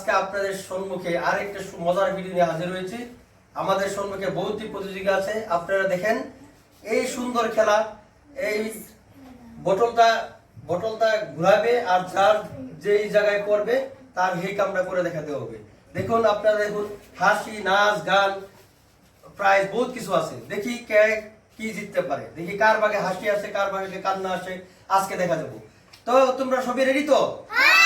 আজকে আপনাদের সম্মুখে আরেকটা মজার ভিডিও নিয়ে হাজির হয়েছি। আমাদের সম্মুখে বহুটি প্রতিযোগিতা আছে। আপনারা দেখেন, এই সুন্দর খেলা, এই বোতলটা বোতলটা ঘুরাবে আর যার যেই জায়গায় করবে, তার এই কামটা করে দেখাতে হবে। দেখুন, আপনারা দেখুন, হাসি, নাচ, গান প্রাইজ বহুত কিছু আছে। দেখি কে কি জিততে পারে। দেখি কার ভাগে হাসি আসে, কার ভাগে কান্না আসে। আজকে দেখা যাব। তো তোমরা সবাই রেডি তো? তো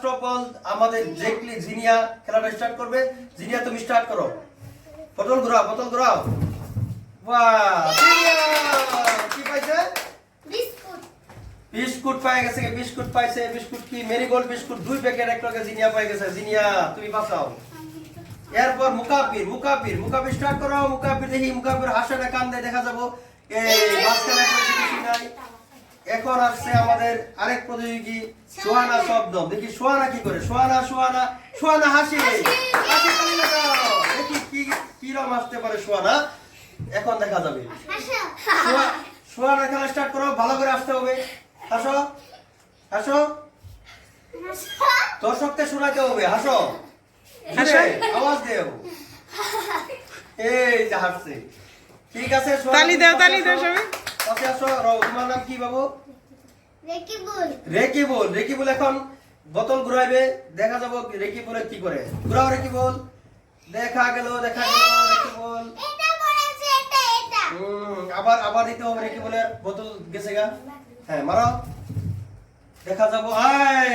ফার্স্ট অফ অল আমাদের জেকলি জিনিয়া খেলাটা স্টার্ট করবে। জিনিয়া তুমি স্টার্ট করো। পটল ঘুরাও পটল ঘুরাও। কি পাইছে? বিস্কুট। পাই গেছে বিস্কুট পাইছে। বিস্কুট কি? মেরিগোল্ড বিস্কুট দুই প্যাকেট এক লগে জিনিয়া পাই গেছে। জিনিয়া তুমি বাঁচাও। এরপর মুকাবির মুকাবির মুকাবির স্টার্ট করো। মুকাবির দেখি কান্দে দেখা যাব। এই মাঝখানে কিছু নাই। এখন আসছে আমাদের আরেক প্রতিযোগী সোহানা শব্দ দেখি সোহানা কি করে? সোহানা সোহানা সোহানা হাসি। দেখি কি কি রকম আসতে পারে সোহানা। এখন দেখা যাবে। সোহানা খেলা স্টার্ট করো ভালো করে আসতে হবে। হাসো হাসো। দর্শককে শোনাতে হবে। হাসো। আওয়াজ দেও। এই যে হাসছে। ঠিক আছে তালি দাও, তালি দাও সবাই। পাশে আসো তোমার নাম কি বাবু রেকিবুল রেকিবুল রেকিবুল এখন বোতল ঘুরাইবে দেখা যাব রেকিবুলে কি করে ঘুরাও রেকিবুল দেখা গেল দেখা গেল রেকিবুল এটা পড়েছে এটা এটা হুম, আবার আবার দিতে হবে রেকিবুলের বোতল গেছে গা হ্যাঁ মারো দেখা যাব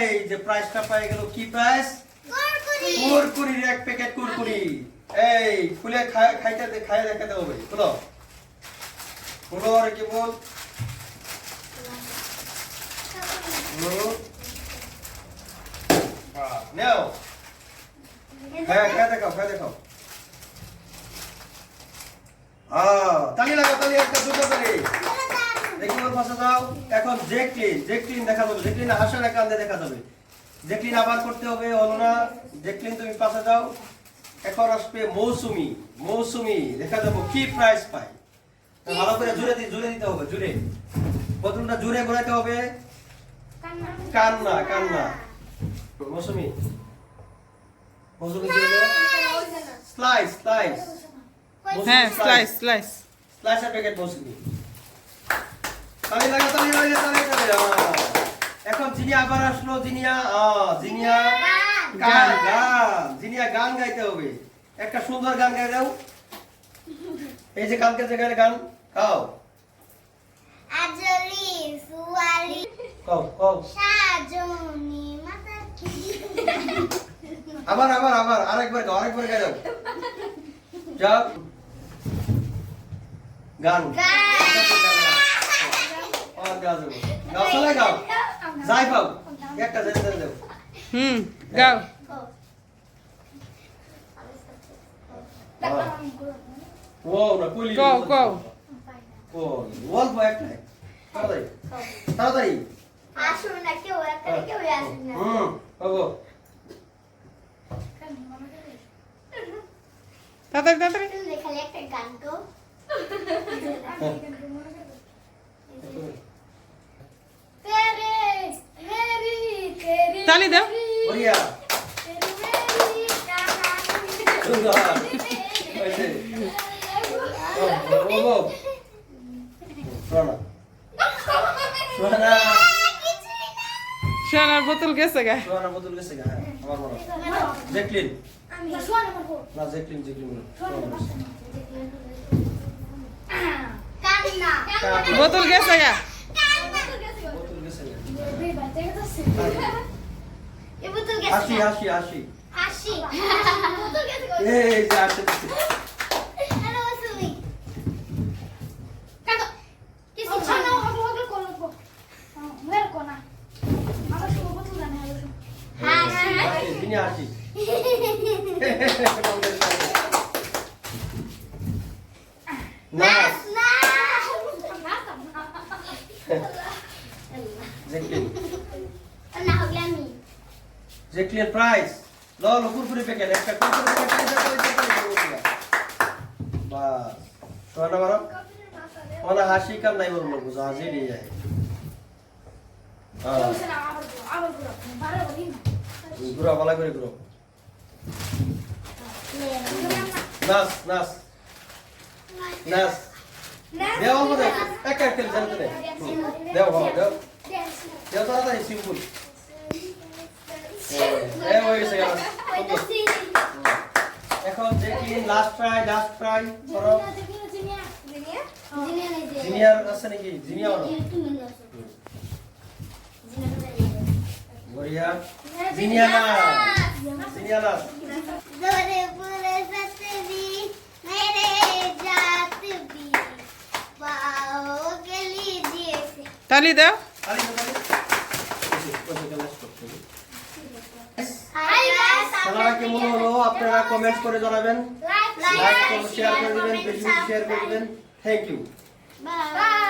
এই যে প্রাইসটা পাই গেল কি প্রাইস কুরকুরি কুরকুরির এক প্যাকেট কুরকুরি এই খুলে খাই- খাইতে দে- খাই দেখাতে হবে খুলো রেকিবুল হুম। বাহ, হ্যাঁ এখন জেকলিন জেকলিন দেখা যাবে। জেকলিন হাসে না দেখা যাবে। জেকলিন আবার করতে হবে হলো না জেকলিন তুমি পাশে যাও এখন আসবে মৌসুমি। মৌসুমি দেখা যাব কি প্রাইস পাই ভালো করে জুড়ে জুড়ে দিতে হবে জুড়ে। বোতলটা জুড়ে ঘোরাতে হবে। কান্না কান্না। মৌসুমি। মৌসুমি কি হলো স্লাইস স্লাইস হ্যাঁ slice slice slicer packet Mousumi. তালি লাগা তালি লাগা তালি লাগা এখন জিনিয়া আবার আসলো জিনিয়া জিনিয়া গান গান। জিনিয়া গান গাইতে হবে। একটা সুন্দর গান গাই দাও। এই যে কালকে যে গানের গান গাও আজলি সুয়ালি কও কও সাজনি মাতা কি আবার আবার আবার আরেকবার গাও আরেকবার গাই দাও যাও। গান। আর গাও। গাও চলে গাও। যাই পাও। একটা জেনে দাও হুম গাও। ও না কইলি কও কও ও অল্প একটাই তাড়াতাড়ি তাড়াতাড়ি আসুন না কেউ একটা কেউ আসুন না হুম বাবু তাড়াতাড়ি তাড়াতাড়ি তুমি খালি একটা গান গো তেরে মেরি তেরি তালি দাও। বড়িয়া তেরি মেরি কাহানি সুন্দর হয়েছে শোনা। সোনার বোতল গেছে গা। শোনা বোতল গেছে গা হ্যাঁ আমার মনে জেকলিন। না জেকলিন জেকলিন বোতল গেছে গা। বোতল গেছে গা। এ বোতল গেছে হাসি হাসি হাসি। হাসি। বোতল গেছে গো। এই যে আসছে হ্যালো সুমি কাটো কিছু ছানা হবে হবে করব মেরে কোনা আমার সব বোতল জানে হলো হাসি হাসি দিনে হাসি না। আমি Jacqueline price low low Kurkure packet একটা কুরকুরি প্যাকেট বাস। সোনা মারো ওনা হাসি কাম নাই বলব বুঝা হাসি দিয়ে যায়। হ্যাঁ ঘুরো ভালো করে ঘুরো। নাচ নাচ। নাচ। দেও অল্প দেও এক এক খেলে জানতে নেই। দেও বাবা দেও দেও তাড়াতাড়ি সিম্পল এখন দেখি লাস্ট ট্রাই লাস্ট ট্রাই করো জিনিয়ার আছে নাকি? জিনিয়ার বড়িয়া জিনিয়া না জিনিয়া না जोरे पूरे सतवी मेरे जात भी पाओ के लीजिए से তালি দাও আরে हाय गाइस খেলাটা কেমন হলো আপনারা কমেন্ট করে জানাবেন लाइक লাইক করুন শেয়ার করে দিবেন বেশি বেশি শেয়ার করে দিবেন থ্যাংক ইউ बाय